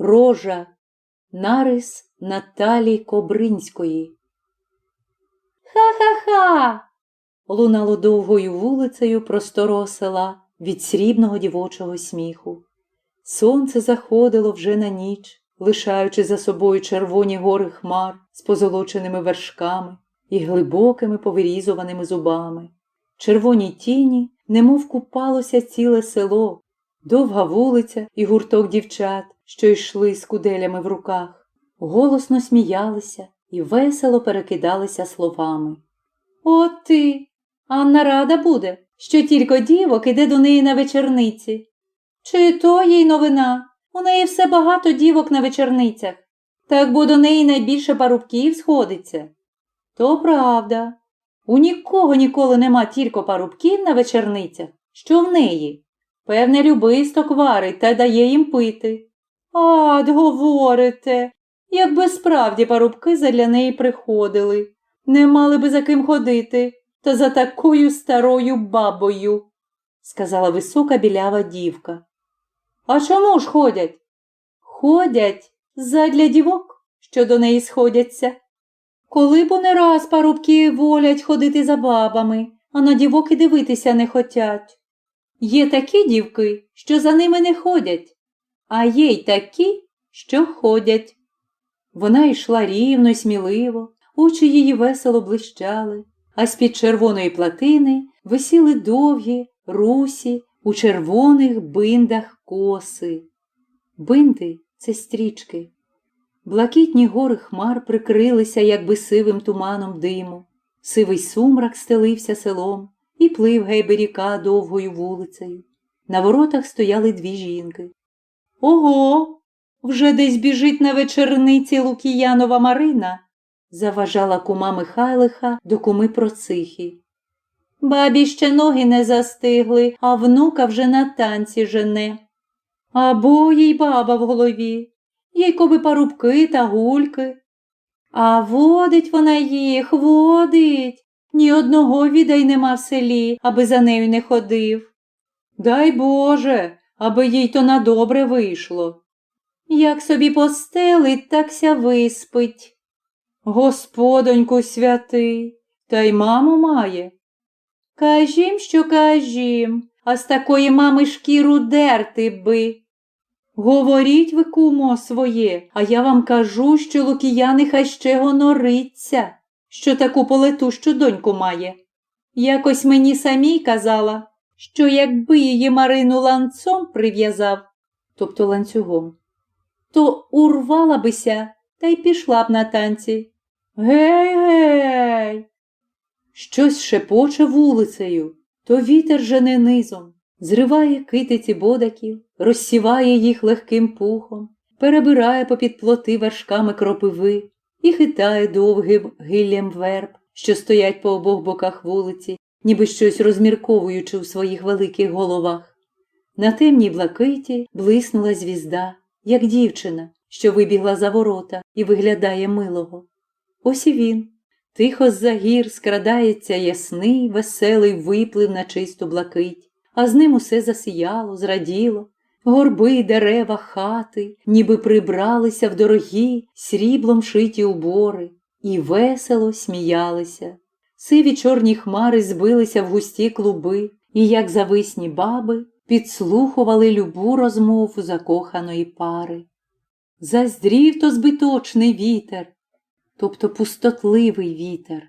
Рожа. Нарис Наталі Кобринської. Ха-ха-ха. лунало довгою вулицею просторого села від срібного дівочого сміху. Сонце заходило вже на ніч, лишаючи за собою червоні гори хмар з позолоченими вершками і глибокими повирізуваними зубами. Червоні тіні, немов купалося ціле село, довга вулиця і гурток дівчат, що йшли з куделями в руках, голосно сміялися і весело перекидалися словами. От ти, Анна рада буде, що тільки дівок іде до неї на вечорниці. Чи то їй новина? У неї все багато дівок на вечорницях, так бо до неї найбільше парубків сходиться. То правда. У нікого ніколи нема тільки парубків на вечорницях, що в неї. Певне, любисток варить та дає їм пити. Ад, говорите, якби справді парубки задля неї приходили, не мали би за ким ходити, та за такою старою бабою, сказала висока білява дівка. А чому ж ходять? Ходять задля дівок, що до неї сходяться. Коли б не раз парубки волять ходити за бабами, а на дівок і дивитися не хотять. Є такі дівки, що за ними не ходять, а є й такі, що ходять. Вона йшла рівно й сміливо, очі її весело блищали, а з-під червоної платини висіли довгі, русі у червоних биндах коси. Бинди це стрічки. Блакитні гори хмар прикрилися, якби сивим туманом диму. Сивий сумрак стелився селом і плив гейберіка довгою вулицею. На воротах стояли дві жінки. Ого, вже десь біжить на вечорниці Лукіянова Марина, заважала кума Михайлиха до куми Процихи. Бабі ще ноги не застигли, а внука вже на танці жене. Або їй баба в голові, їй коби парубки та гульки. А водить вона їх, водить. Ні одного відай нема в селі, аби за нею не ходив. Дай Боже, аби їй то на добре вийшло. Як собі постелить, так ся виспить. Господоньку святий, та й маму має. Кажім, що кажім, а з такої мами шкіру дерти би. Говоріть ви, кумо, своє, а я вам кажу, що Лукіяни хай ще гонориться, що таку полетущу доньку має. Якось мені самій казала, що якби її Марину ланцом прив'язав, тобто ланцюгом, то урвала бися та й пішла б на танці. Гей, гей. Щось шепоче вулицею, то вітер жене низом, зриває китиці бодаків, розсіває їх легким пухом, перебирає попід плоти вершками кропиви і хитає довгим гиллям верб, що стоять по обох боках вулиці, ніби щось розмірковуючи у своїх великих головах. На темній блакиті блиснула звізда, як дівчина, що вибігла за ворота і виглядає милого. Ось і він. Тихо з-за гір скрадається ясний, веселий виплив на чисту блакить, а з ним усе засіяло, зраділо. Горби, дерева, хати, ніби прибралися в дорогі, сріблом шиті убори, і весело сміялися. Сиві чорні хмари збилися в густі клуби, і, як зависні баби, підслухували любу розмову закоханої пари. Заздрів то збиточний вітер, тобто пустотливий вітер,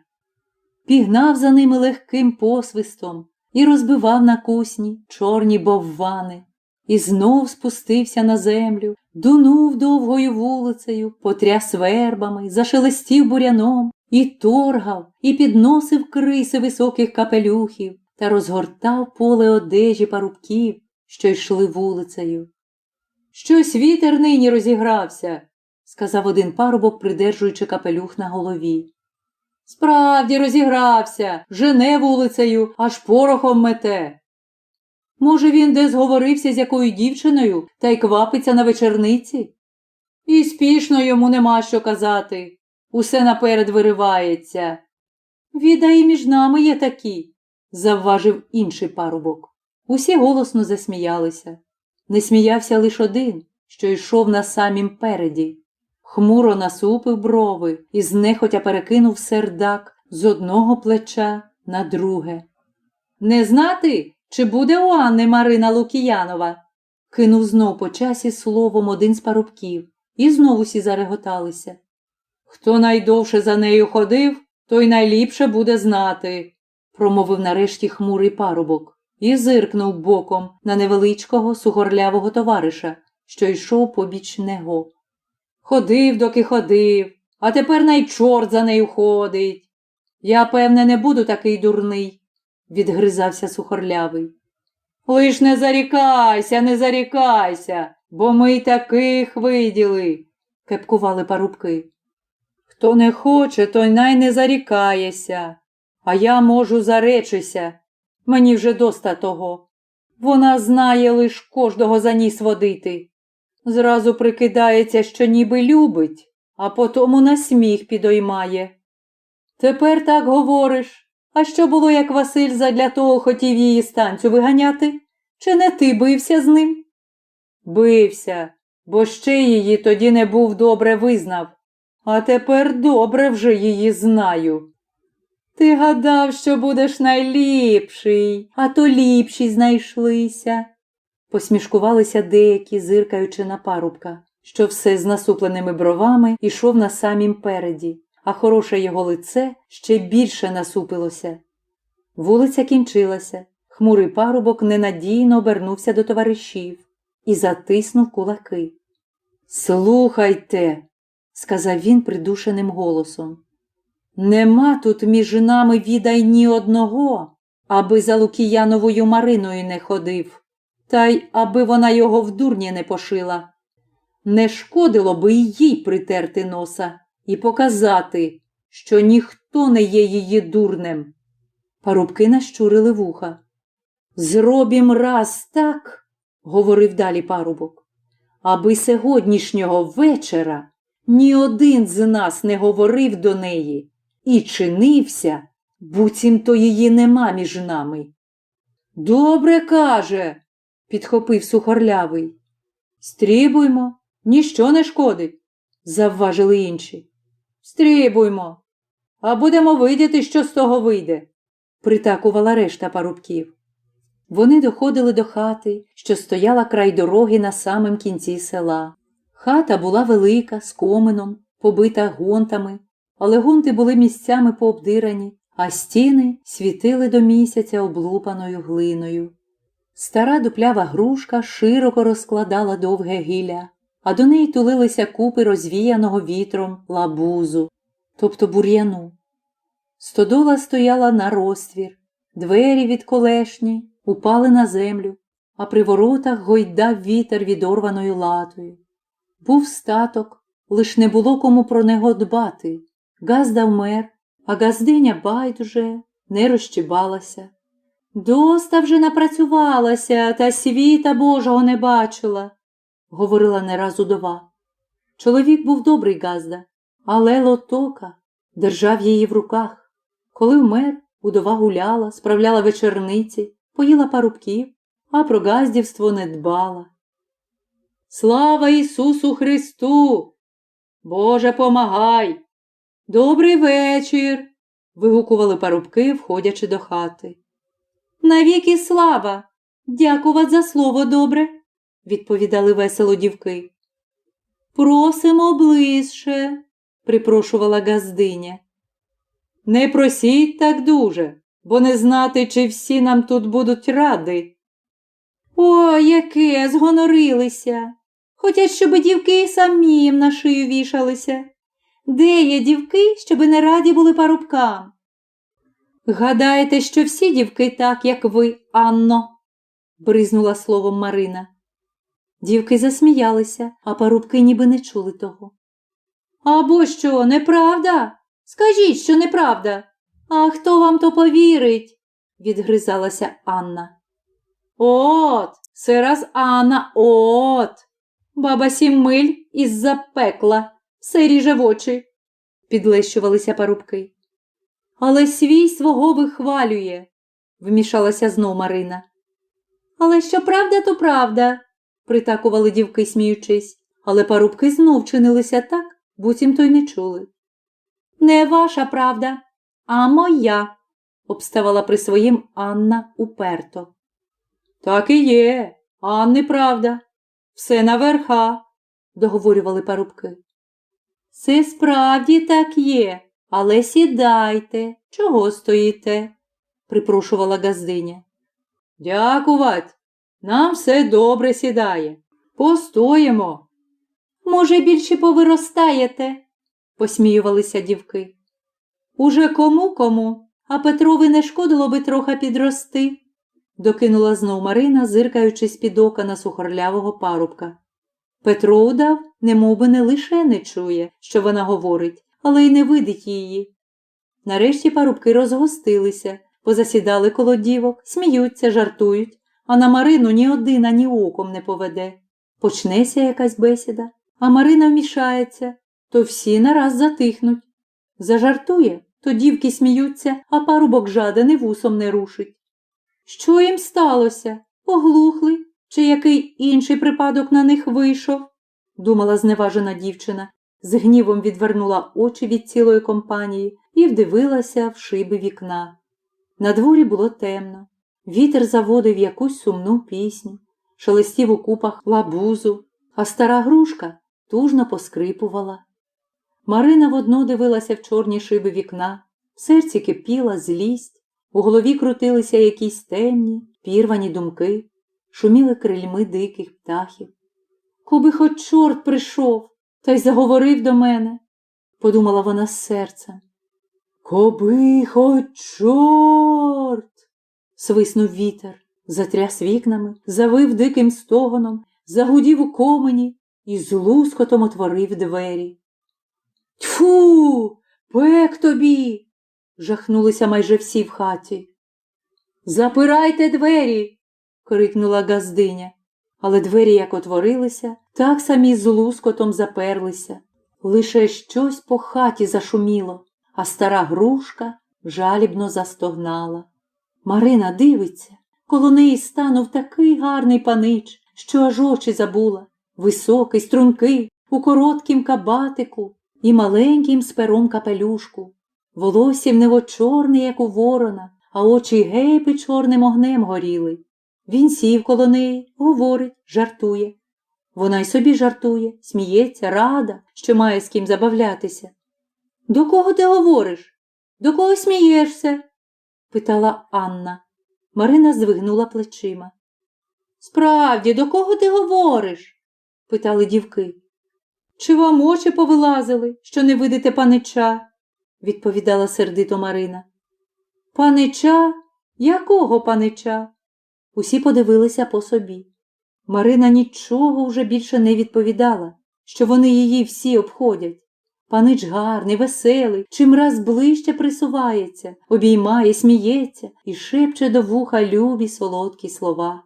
пігнав за ними легким посвистом і розбивав на кусні чорні боввани, і знов спустився на землю, дунув довгою вулицею, потряс вербами, зашелестів буряном, і торгав, і підносив криси високих капелюхів та розгортав поле одежі парубків, що йшли вулицею. Щось вітер нині розігрався, сказав один парубок, придержуючи капелюх на голові. Справді розігрався, жене вулицею, аж порохом мете. Може, він десь зговорився з якою дівчиною та й квапиться на вечорниці? І спішно йому нема що казати. Усе наперед виривається. Віда і між нами є такі, завважив інший парубок. Усі голосно засміялися. Не сміявся лише один, що йшов на самім переді. Хмуро насупив брови і знехотя перекинув сердак з одного плеча на друге. Не знати, чи буде у Анни Марина Лукіянова? кинув знов по часі словом один з парубків, і знову всі зареготалися. Хто найдовше за нею ходив, той найліпше буде знати, промовив нарешті хмурий парубок і зиркнув боком на невеличкого сухорлявого товариша, що йшов побіч него. Ходив, доки ходив, а тепер най чорт за нею ходить. Я, певне, не буду такий дурний, відгризався сухорлявий. Лиш не зарікайся, не зарікайся, бо ми й таких виділи, кепкували парубки. Хто не хоче, той най не зарікається, а я можу заречися. Мені вже доста того. Вона знає лиш кожного за ніс водити. Зразу прикидається, що ніби любить, а потому на сміх підоймає. Тепер так говориш. А що було, як Василь задля того хотів її з танцю виганяти? Чи не ти бився з ним? Бився, бо ще її тоді не був добре визнав, а тепер добре вже її знаю. Ти гадав, що будеш найліпший, а то ліпші знайшлися. Посмішкувалися деякі, зиркаючи на парубка, що все з насупленими бровами ішов на самім переді, а хороше його лице ще більше насупилося. Вулиця кінчилася. Хмурий парубок ненадійно обернувся до товаришів і затиснув кулаки. Слухайте, сказав він придушеним голосом. Нема тут між нами відай ні одного, аби за Лукіяновою Мариною не ходив, та й аби вона його в дурні не пошила. Не шкодило би й їй притерти носа і показати, що ніхто не є її дурнем. Парубки нащурили вуха. Зробім раз так, говорив далі парубок, аби сьогоднішнього вечора ні один з нас не говорив до неї і чинився, буцімто її нема між нами. Добре каже, підхопив сухорлявий. Стрібуймо, ніщо не шкодить, завважили інші. Стрібуймо, а будемо видіти, що з того вийде, притакувала решта парубків. Вони доходили до хати, що стояла край дороги на самому кінці села. Хата була велика, з комином, побита гонтами, але гонти були місцями пообдирані, а стіни світили до місяця облупаною глиною. Стара дуплява грушка широко розкладала довге гілля, а до неї тулилися купи розвіяного вітром лабузу, тобто бур'яну. Стодола стояла на розтвір, двері від колешні упали на землю, а при воротах гойдав вітер відорваною латою. Був статок, лиш не було кому про нього дбати. Газда вмер, а газдиня байдуже не розчібалася. Доста вже напрацювалася, та світа Божого не бачила, говорила не раз удова. Чоловік був добрий газда, але лотока держав її в руках. Коли вмер, удова гуляла, справляла вечорниці, поїла парубків, а про газдівство не дбала. Слава Ісусу Христу! Боже, помагай! Добрий вечір. вигукували парубки, входячи до хати. Навіки слава! Дякувати за слово добре, відповідали весело дівки. Просимо ближче, припрошувала газдиня. Не просіть так дуже, бо не знати, чи всі нам тут будуть ради. О, яке згонорилися. Хотять, щоби дівки самі їм на шию вішалися. Де є дівки, щоби не раді були парубкам? Гадаєте, що всі дівки так, як ви, Анно, бризнула словом Марина. Дівки засміялися, а парубки ніби не чули того. Або що, неправда? Скажіть, що неправда. А хто вам то повірить? відгризалася Анна. От, це раз Анна, от. Баба сім миль із-за пекла, все ріже в очі, підлещувалися парубки. Але свій свого вихвалює, вмішалася знов Марина. Але що правда, то правда, притакували дівки, сміючись, але парубки знов чинилися так, буцімто й не чули. Не ваша правда, а моя, обставала при своїм Анна уперто. Так і є, Анни правда. Все наверха, договорювали парубки. Це справді так є, але сідайте, чого стоїте? припрошувала газдиня. Дякувать, нам все добре сідає. Постоїмо. Може, більше повиростаєте, посміювалися дівки. Уже кому кому, а Петрові не шкодило би трохи підрости, докинула знов Марина, зиркаючись під ока сухорлявого парубка. Петро удав, немовби не лише не чує, що вона говорить, але й не видить її. Нарешті парубки розгостилися, позасідали коло дівок, сміються, жартують, а на Марину ні один ані оком не поведе. Почнеться якась бесіда, а Марина вмішається, то всі нараз затихнуть. Зажартує, то дівки сміються, а парубок жаден і вусом не рушить. Що їм сталося? Оглухли? Чи який інший припадок на них вийшов? думала зневажена дівчина, з гнівом відвернула очі від цілої компанії і вдивилася в шиби вікна. На дворі було темно. Вітер заводив якусь сумну пісню, шелестів у купах лабузу, а стара грушка тужно поскрипувала. Марина водно дивилася в чорні шиби вікна, в серці кипіла злість, у голові крутилися якісь темні, пірвані думки, шуміли крильми диких птахів. Коби хоч чорт прийшов та й заговорив до мене, подумала вона з серцем. Коби хоч чорт. свиснув вітер, затряс вікнами, завив диким стогоном, загудів у комені і з лускотом отворив двері. Тьфу, пек тобі. Жахнулися майже всі в хаті. Запирайте двері. крикнула газдиня. Але двері як отворилися, так самі з лускотом заперлися. Лише щось по хаті зашуміло, а стара грушка жалібно застогнала. Марина дивиться, коло неї станув такий гарний панич, що аж очі забула. Високий, стрункий, у короткім кабатику і маленьким з пером капелюшку. Волоссів нево чорне, як у ворона, а очі гейпи чорним огнем горіли. Він сів коло неї, говорить, жартує. Вона й собі жартує, сміється, рада, що має з ким забавлятися. До кого ти говориш? До кого смієшся? питала Анна. Марина звигнула плечима. Справді, до кого ти говориш? питали дівки. Чи вам очі повилазили, що не видите панича? Відповідала сердито Марина. Панича? Якого панича? Усі подивилися по собі. Марина нічого вже більше не відповідала, що вони її всі обходять. Панич гарний, веселий, чимраз ближче присувається, обіймає, сміється і шепче до вуха любі солодкі слова.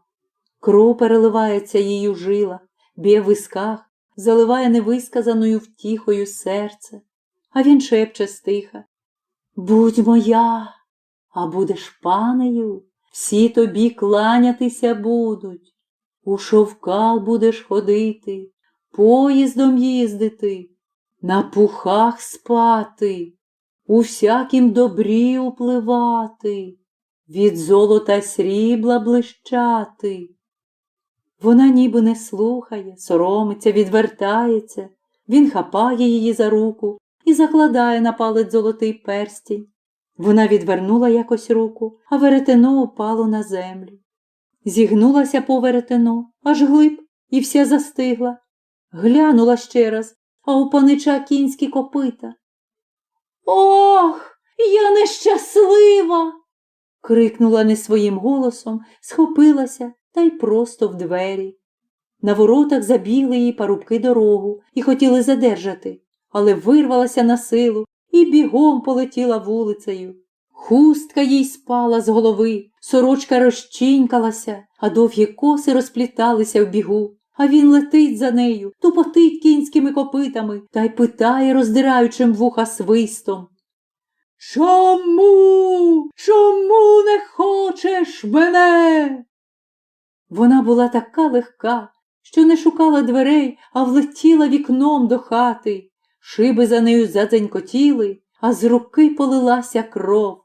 Кров переливається їй у жилах, б'є в висках, заливає невисказаною втіхою серце, а він шепче стиха. Будь моя, а будеш панею, всі тобі кланятися будуть, у шовках будеш ходити, поїздом їздити, на пухах спати, у всякім добрі upливати, від золота срібла блищати. Вона ніби не слухає, соромиться, відвертається, він хапає її за руку і закладає на палець золотий перстінь. Вона відвернула якось руку, а веретено упало на землю. Зігнулася по веретено, аж глиб, і вся застигла. Глянула ще раз, а у панича кінські копита. Ох, я нещаслива. крикнула не своїм голосом, схопилася та й просто в двері. На воротах забігли їй парубки дорогу і хотіли задержати, але вирвалася на силу і бігом полетіла вулицею. Хустка їй спала з голови, сорочка розчинькалася, а довгі коси розпліталися в бігу. А він летить за нею, тупотить кінськими копитами та й питає, роздираючим вуха свистом. Чому? Чому не хочеш мене? Вона була така легка, що не шукала дверей, а влетіла вікном до хати. Шиби за нею задзенькотіли, а з руки полилася кров.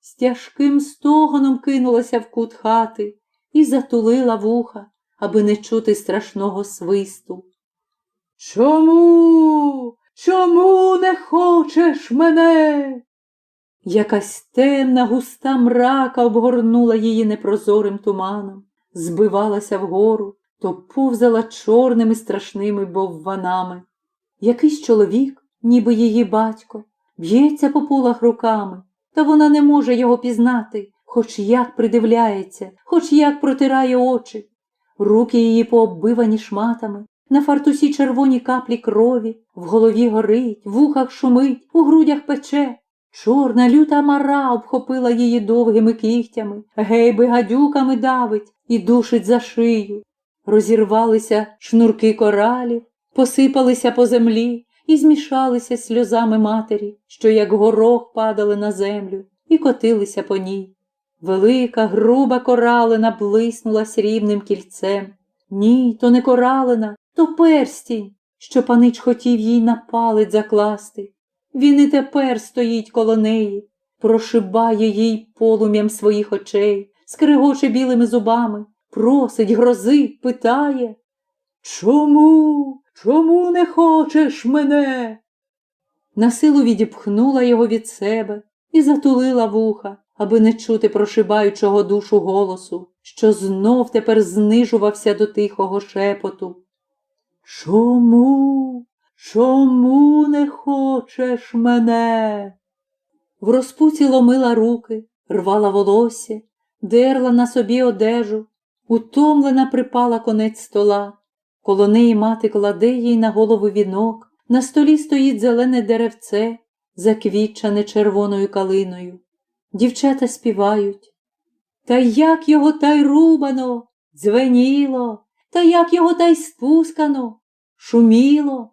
З тяжким стогоном кинулася в кут хати і затулила вуха, аби не чути страшного свисту. Чому? Чому не хочеш мене? Якась темна густа мрака обгорнула її непрозорим туманом, збивалася вгору, то повзала чорними страшними бовванами. Якийсь чоловік, ніби її батько, б'ється по полах руками, та вона не може його пізнати, хоч як придивляється, хоч як протирає очі. Руки її пооббивані шматами, на фартусі червоні каплі крові, в голові горить, в ухах шумить, у грудях пече. Чорна люта мара обхопила її довгими кігтями, гейби гадюками давить і душить за шию. Розірвалися шнурки коралів, посипалися по землі і змішалися сльозами матері, що як горох падали на землю, і котилися по ній. Велика, груба коралина блиснула срібним кільцем. Ні, то не коралина, то перстінь, що панич хотів їй на палець закласти. Він і тепер стоїть коло неї, прошибає їй полум'ям своїх очей, скригоче білими зубами, просить, грозить, питає. Чому? Чому не хочеш мене? Насилу відіпхнула його від себе і затулила вуха, аби не чути прошибаючого душу голосу, що знов тепер знижувався до тихого шепоту. Чому? Чому не хочеш мене? В розпуці ломила руки, рвала волосся, дерла на собі одежу, утомлена припала конець стола. Коло неї мати кладе їй на голову вінок, на столі стоїть зелене деревце, заквітчане червоною калиною. Дівчата співають. Та як його та й рубано, дзвеніло, та як його та й спускано, шуміло.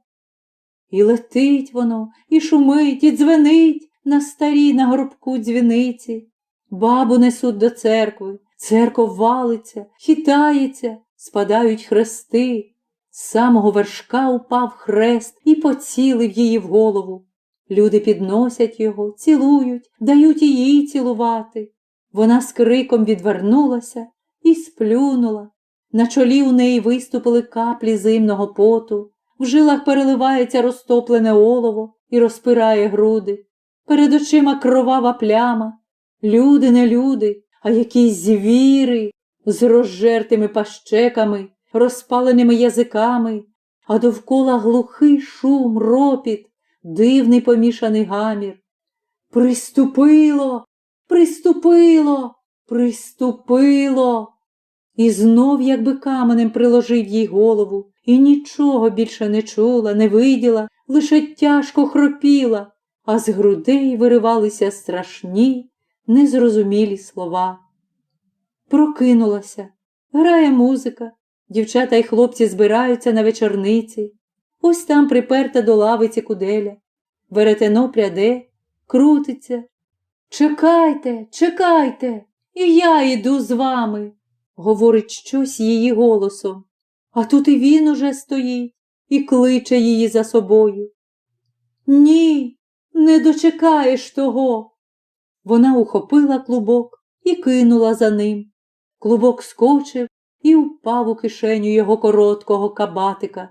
І летить воно, і шумить, і дзвенить на старій на горбку дзвіниці. Бабу несуть до церкви, церква валиться, хитається, спадають хрести. З самого вершка упав хрест і поцілив її в голову. Люди підносять його, цілують, дають їй цілувати. Вона з криком відвернулася і сплюнула. На чолі у неї виступили каплі зимного поту, в жилах переливається розтоплене олово і розпирає груди. Перед очима кровава пляма. Люди не люди, а якісь звіри з розжертими пащеками, розпаленими язиками, а довкола глухий шум, ропіт, дивний помішаний гамір. Приступило, приступило, приступило. І знов, якби каменем приложив їй голову, і нічого більше не чула, не виділа, лише тяжко хропіла, а з грудей виривалися страшні, незрозумілі слова. Прокинулася, грає музика, дівчата й хлопці збираються на вечорниці. Ось там приперта до лавиці куделя. Веретено пряде, крутиться. Чекайте, чекайте, і я йду з вами, говорить щось її голосом. А тут і він уже стоїть і кличе її за собою. Ні, не дочекаєш того. Вона ухопила клубок і кинула за ним. Клубок скочив і впав у кишеню його короткого кабатика.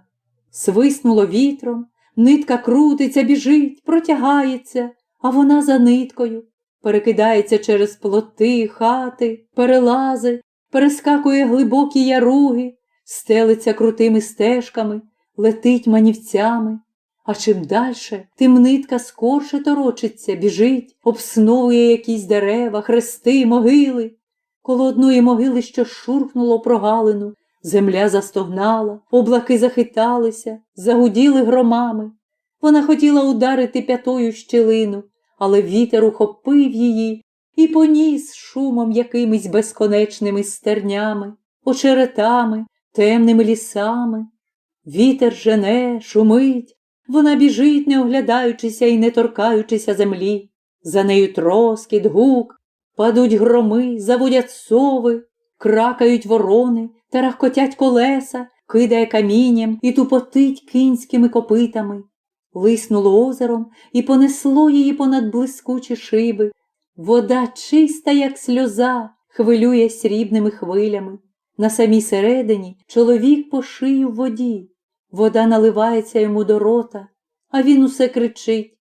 Свиснуло вітром, нитка крутиться, біжить, протягається, а вона за ниткою, перекидається через плоти, хати, перелази, перескакує глибокі яруги, стелиться крутими стежками, летить манівцями. А чим дальше, тим нитка скорше торочиться, біжить, обсновує якісь дерева, хрести, могили. Коло одної могили, що шурхнуло прогалину, земля застогнала, облаки захиталися, загуділи громами. Вона хотіла ударити п'ятою щілину, але вітер ухопив її і поніс шумом якимись безконечними стернями, очеретами, темними лісами. Вітер жене, шумить, вона біжить, не оглядаючися і не торкаючися землі. За нею троскіт, гук, падуть громи, заводять сови, кракають ворони, тарахкотять колеса, кидає камінням і тупотить кінськими копитами. Лиснуло озером і понесло її понад блискучі шиби. Вода чиста, як сльоза, хвилює срібними хвилями. На самій середині чоловік по шию в воді. Вода наливається йому до рота, а він усе кричить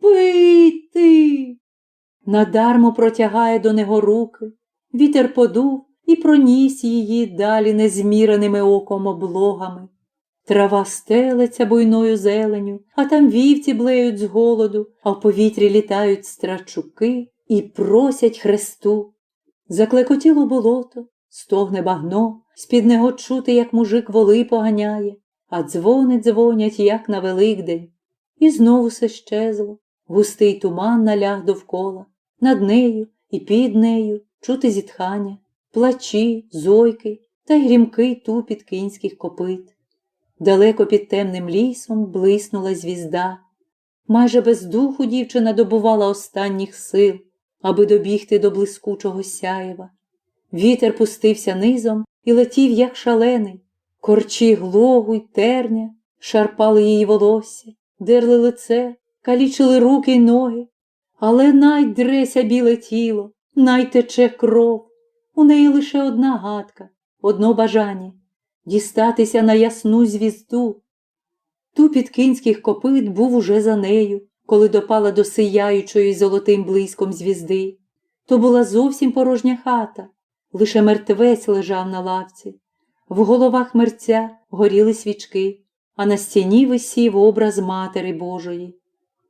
Пийти, пийти. Надармо протягає до нього руки, вітер подув і проніс її далі незміреними оком облогами. Трава стелиться буйною зеленю, а там вівці блеють з голоду, а в повітрі літають страчуки і просять хресту. Заклекотіло болото, стогне багно, з-під него чути, як мужик воли поганяє, а дзвони дзвонять, як на Великдень. І знову все щезло, густий туман наляг довкола, над нею і під нею чути зітхання, плачі, зойки та й грімкий тупіт кінських копит. Далеко під темним лісом блиснула звізда. Майже без духу дівчина добувала останніх сил, аби добігти до блискучого сяєва. Вітер пустився низом і летів, як шалений. Корчі глогу й терня шарпали її волосся, дерли лице, калічили руки й ноги. Але най дреся біле тіло, най тече кров. У неї лише одна гадка, одно бажання дістатися на ясну звізду. Тупіт кінських копит був уже за нею, коли допала до сияючої золотим блиском звізди. То була зовсім порожня хата, лише мертвець лежав на лавці. В головах мерця горіли свічки, а на стіні висів образ Матері Божої.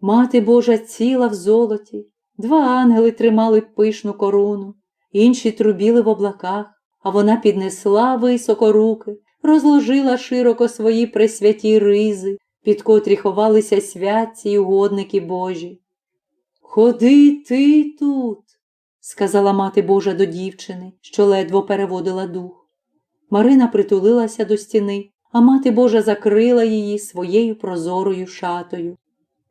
Мати Божа ціла в золоті, два ангели тримали пишну корону, інші трубіли в облаках, а вона піднесла високо руки, розложила широко свої пресвяті ризи, під котрі ховалися святці й угодники Божі. Ходи ти тут, сказала мати Божа до дівчини, що ледво переводила дух. Марина притулилася до стіни, а мати Божа закрила її своєю прозорою шатою.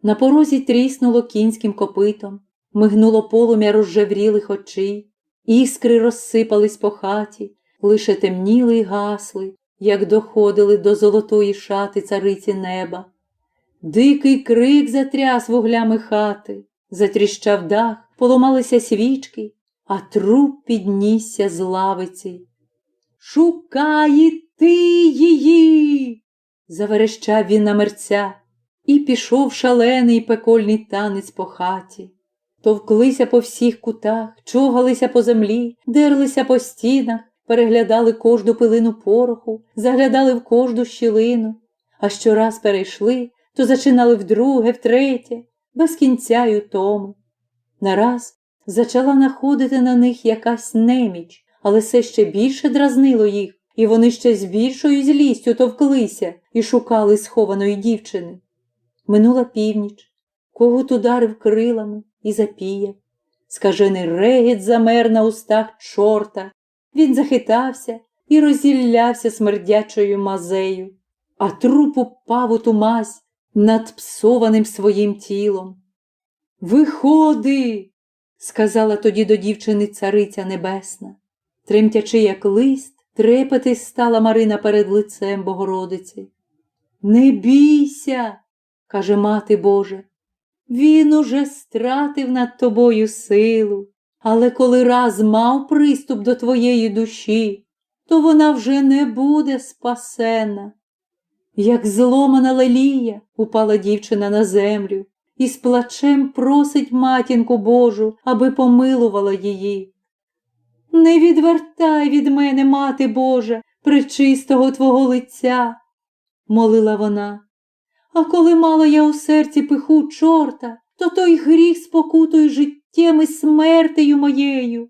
На порозі тріснуло кінським копитом, мигнуло полум'я розжеврілих очей, іскри розсипались по хаті, лише темніли й гасли, як доходили до золотої шати цариці неба. Дикий крик затряс вуглями хати, затріщав дах, поламалися свічки, а труп піднісся з лавиці. Шукає ти її. заверещав він на мерця, і пішов шалений пекольний танець по хаті. Товклися по всіх кутах, чогалися по землі, дерлися по стінах, переглядали кожну пилину пороху, заглядали в кожну щілину, а щораз перейшли, то зачинали вдруге, втретє, без кінця й утоми. Нараз зачала находити на них якась неміч, але все ще більше дразнило їх, і вони ще з більшою злістю товклися і шукали схованої дівчини. Минула північ, когут ударив крилами і запіяв. Скажений регіт замер на устах чорта, він захитався і розіллявся смердячою мазею, а труп упав у ту мазь над псованим своїм тілом. Виходи, сказала тоді до дівчини цариця небесна. Тремтячи, як лист, трепетись стала Марина перед лицем Богородиці. Не бійся, каже мати Божа, він уже стратив над тобою силу, але коли раз мав приступ до твоєї душі, то вона вже не буде спасена. Як зломана лелія, упала дівчина на землю і з плачем просить матінку Божу, аби помилувала її. Не відвертай від мене, мати Божа, причистого твого лиця, молила вона. А коли мала я у серці пиху чорта, то той гріх спокутою життєм і смертею моєю.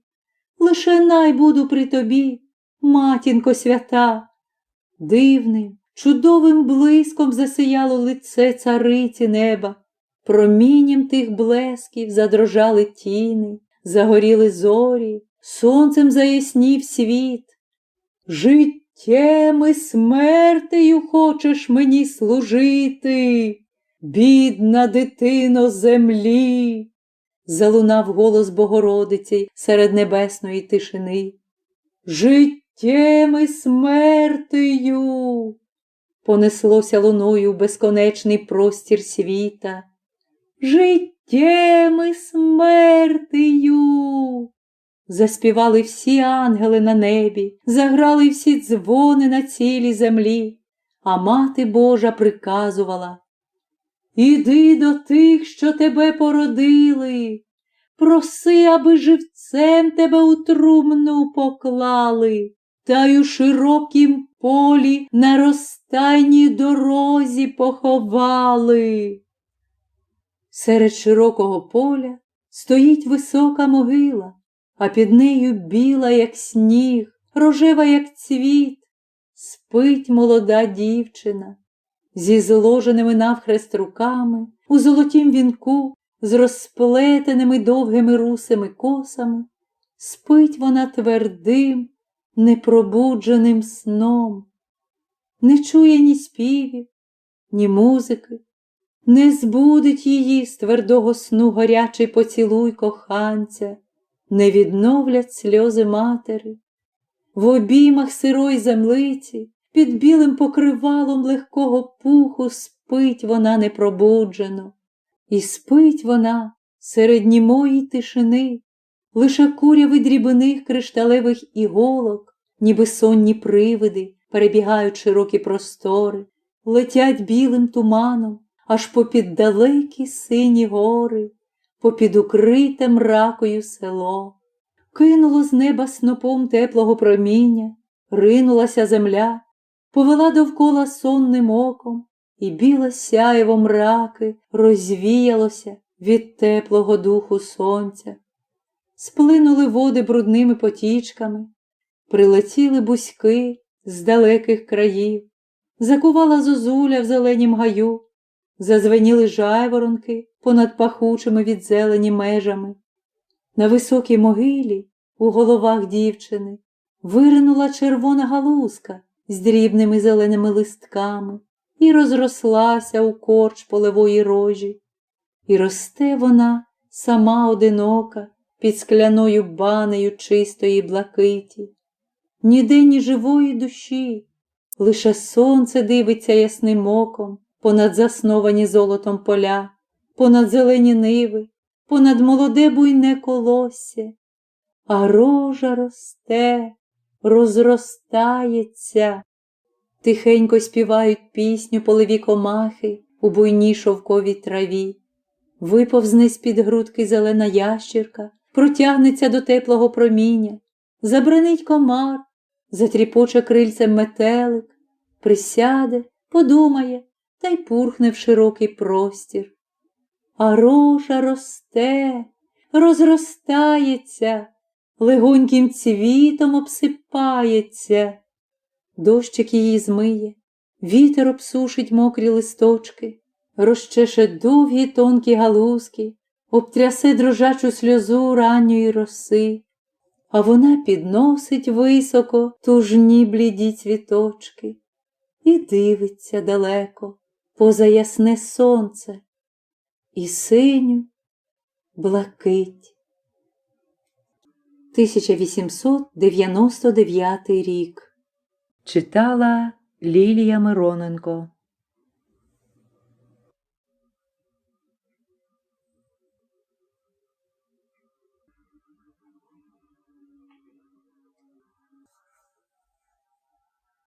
Лише най буду при тобі, матінко свята. Дивним, чудовим блиском засіяло лице цариці неба. Промінням тих блесків задрожали тіни, загоріли зорі, сонцем заяснів світ. Життєм і смертею хочеш мені служити, бідна дитино землі, залунав голос Богородиці серед небесної тишини. Життєм життєм і смертею. Понеслося луною безконечний простір світа. Життєм і смертею. Заспівали всі ангели на небі, заграли всі дзвони на цілій землі, а мати Божа приказувала Іди до тих, що тебе породили, проси, аби живцем тебе у трумну поклали, та й у широкім полі на розтайній дорозі поховали. Серед широкого поля стоїть висока могила, а під нею біла, як сніг, рожева, як цвіт, спить молода дівчина зі зложеними навхрест руками, у золотім вінку, з розплетеними довгими русими косами, спить вона твердим, непробудженим сном, не чує ні співів, ні музики, не збудить її з твердого сну горячий поцілуй коханця, не відновлять сльози матері. В обіймах сирої землиці під білим покривалом легкого пуху спить вона непробуджено, і спить вона серед німої тишини, лише куряви дрібних кришталевих іголок, ніби сонні привиди, перебігають широкі простори, летять білим туманом, аж попід далекі сині гори, попід укрите мракою село. Кинуло з неба снопом теплого проміння, ринулася земля, повела довкола сонним оком, і біле сяєво мраки розвіялося від теплого духу сонця. Сплинули води брудними потічками, прилетіли бузьки з далеких країв, закувала зозуля в зеленім гаю, зазвеніли жайворонки понад пахучими від зелені межами. На високій могилі у головах дівчини виринула червона галузка з дрібними зеленими листками і розрослася у корч полевої рожі. І росте вона сама одинока під скляною банею чистої блакиті. Ніде ні живої душі, лише сонце дивиться ясним оком понад засновані золотом поля, понад зелені ниви, понад молоде буйне колосся, а рожа росте, розростається. Тихенько співають пісню полеві комахи у буйній шовковій траві. Виповзне з-під грудки зелена ящірка, протягнеться до теплого проміння, забранить комар, затріпоче крильцем метелик, присяде, подумає та й пурхне в широкий простір. А рожа росте, розростається, легоньким цвітом обсипається. Дощик її змиє, вітер обсушить мокрі листочки, розчеше довгі тонкі галузки, обтрясе дрожачу сльозу ранньої роси, а вона підносить високо тужні бліді цвіточки і дивиться далеко поза ясне сонце і синю блакить. 1899 рік читала Лілія Мироненко